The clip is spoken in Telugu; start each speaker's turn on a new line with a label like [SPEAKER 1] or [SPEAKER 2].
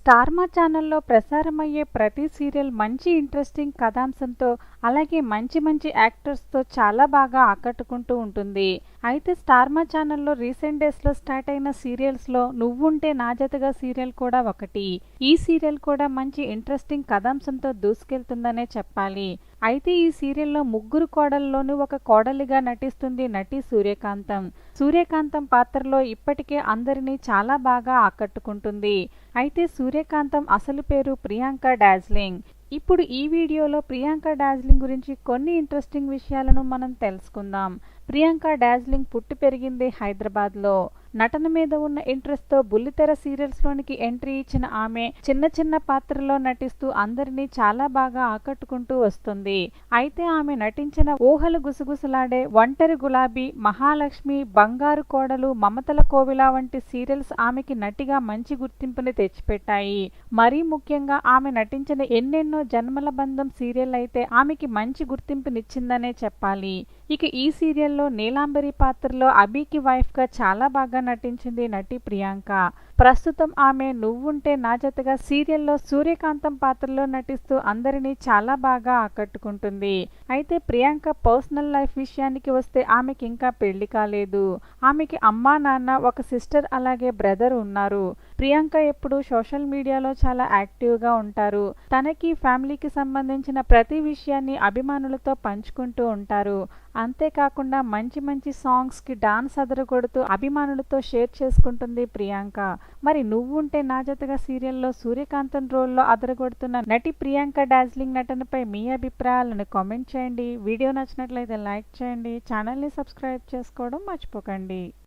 [SPEAKER 1] స్టార్మా ఛానల్లో ప్రసారమయ్యే ప్రతి సీరియల్ మంచి ఇంట్రెస్టింగ్ కథాంశంతో అలాగే మంచి మంచి యాక్టర్స్తో చాలా బాగా ఆకట్టుకుంటూ ఉంటుంది. అయితే స్టార్మా ఛానల్లో రీసెంట్ డేస్లో స్టార్ట్ అయిన సీరియల్స్లో నువ్వుంటే నా జతగా సీరియల్ కూడా ఒకటి. ఈ సీరియల్ కూడా మంచి ఇంట్రెస్టింగ్ కథాంశంతో దూసుకెళ్తుందనే చెప్పాలి. అయితే ఈ సీరియల్లో ముగ్గురు కోడల్లోనూ ఒక కోడలిగా నటిస్తుంది నటి సూర్యకాంతం. సూర్యకాంతం పాత్రలో ఇప్పటికే అందరినీ చాలా బాగా ఆకట్టుకుంటుంది. అయితే సూర్యకాంతం అసలు పేరు ప్రియాంక డాజ్లింగ్. ఇప్పుడు ఈ వీడియోలో ప్రియాంక డాజ్లింగ్ గురించి కొన్ని ఇంట్రెస్టింగ్ విషయాలను మనం తెలుసుకుందాం. ప్రియాంక డాజ్లింగ్ పుట్టి పెరిగింది హైదరాబాద్లో. నటన మీద ఉన్న ఇంట్రెస్ట్తో బుల్లితెర సీరియల్స్లోనికి ఎంట్రీ ఇచ్చిన ఆమె చిన్న చిన్న పాత్రలో నటిస్తూ అందరినీ చాలా బాగా ఆకట్టుకుంటూ వస్తుంది. అయితే ఆమె నటించిన ఊహలు గుసగుసలాడే ఒంటరి గులాబీ మహాలక్ష్మి బంగారు కోడలు మమతల కోవిల వంటి సీరియల్స్ ఆమెకి నటిగా మంచి గుర్తింపుని తెచ్చిపెట్టాయి. మరీ ముఖ్యంగా ఆమె నటించిన ఎన్నెన్నో జన్మల బంధం సీరియల్ అయితే ఆమెకి మంచి గుర్తింపునిచ్చిందనే చెప్పాలి. ఇక ఈ సీరియల్లో నీలాంబరి పాత్రలో అబీకి వైఫ్గా చాలా బాగా నటించింది నటి ప్రియాంక. ప్రస్తుతం ఆమె నువ్వుంటే నా జతగా సీరియల్లో సూర్యకాంతం పాత్రలో నటిస్తూ అందరినీ చాలా బాగా ఆకట్టుకుంటుంది. అయితే ప్రియాంక పర్సనల్ లైఫ్ విషయానికి వస్తే ఆమెకి ఇంకా పెళ్ళి కాలేదు. ఆమెకి అమ్మా నాన్న ఒక సిస్టర్ అలాగే బ్రదర్ ఉన్నారు. ప్రియాంక ఎప్పుడు సోషల్ మీడియాలో చాలా యాక్టివ్గా ఉంటారు. తనకి ఫ్యామిలీకి సంబంధించిన ప్రతి విషయాన్ని అభిమానులతో పంచుకుంటూ ఉంటారు. అంతేకాకుండా మంచి మంచి సాంగ్స్కి డాన్స్ అదరగొడుతూ అభిమానులతో షేర్ చేసుకుంటుంది ప్రియాంక. మరి నువ్వుంటే నా జతగా సీరియల్లో సూర్యకాంతన్ రోల్లో అదరగొడుతున్న నటి ప్రియాంక డార్జిలింగ్ నటనపై మీ అభిప్రాయాలను కామెంట్ చేయండి. వీడియో నచ్చినట్లయితే లైక్ చేయండి. ఛానల్ని సబ్స్క్రైబ్ చేసుకోవడం మర్చిపోకండి.